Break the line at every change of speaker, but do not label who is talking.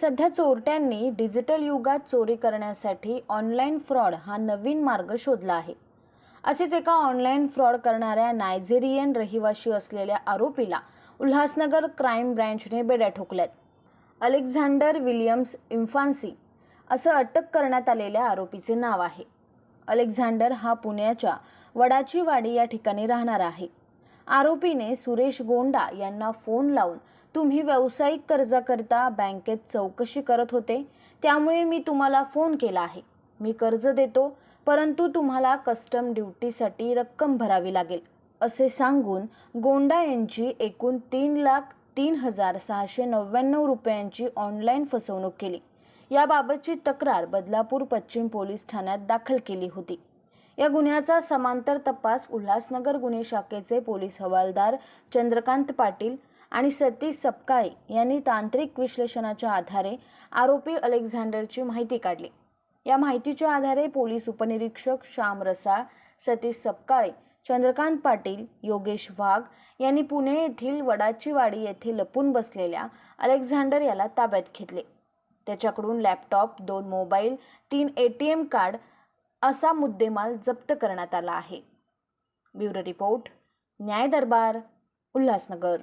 सध्या चोरट्यांनी डिजिटल युगात चोरी करण्यासाठी ऑनलाईन फ्रॉड हा नवीन मार्ग शोधला आहे. असेच एका ऑनलाईन फ्रॉड करणाऱ्या नायजेरियन रहिवाशी असलेल्या आरोपीला उल्हासनगर क्राईम ब्रँचने बेड्या ठोकल्यात. अलेक्झांडर विलियम्स इम्फान्सी असं अटक करण्यात आलेल्या आरोपीचे नाव आहे. अलेक्झांडर हा पुण्याच्या वडाचीवाडी या ठिकाणी राहणार आहे. आरोपीने सुरेश गोंडा यांना फोन लावून तुम्ही व्यावसायिक कर्जाकरिता बँकेत चौकशी करत होते त्यामुळे मी तुम्हाला फोन केला आहे. मी कर्ज देतो परंतु तुम्हाला कस्टम ड्युटीसाठी रक्कम भरावी लागेल. असे सांगून गोंडा यांची एकूण तीन लाख तीन हजार सहाशे नव्याण्णव रुपयांची ऑनलाईन फसवणूक केली. याबाबतची तक्रार बदलापूर पश्चिम पोलीस ठाण्यात दाखल केली होती. या गुन्ह्याचा समांतर तपास उल्हासनगर गुन्हे शाखेचे पोलीस हवालदार चंद्रकांत पाटील आणि सतीश सपकाळे यांनी तांत्रिक विश्लेषणाच्या आधारे आरोपी अलेक्झांडरची माहिती काढली. या माहितीच्या आधारे पोलीस उपनिरीक्षक श्याम रसाळ सतीश सपकाळे चंद्रकांत पाटील योगेश वाघ यांनी पुणे येथील वडाचीवाडी येथे लपून बसलेल्या अलेक्झांडर याला ताब्यात घेतले. त्याच्याकडून लॅपटॉप दोन मोबाईल तीन ए टी एम कार्ड असा मुद्देमाल जप्त करण्यात आला आहे. ब्युरो रिपोर्ट न्याय दरबार उल्हासनगर.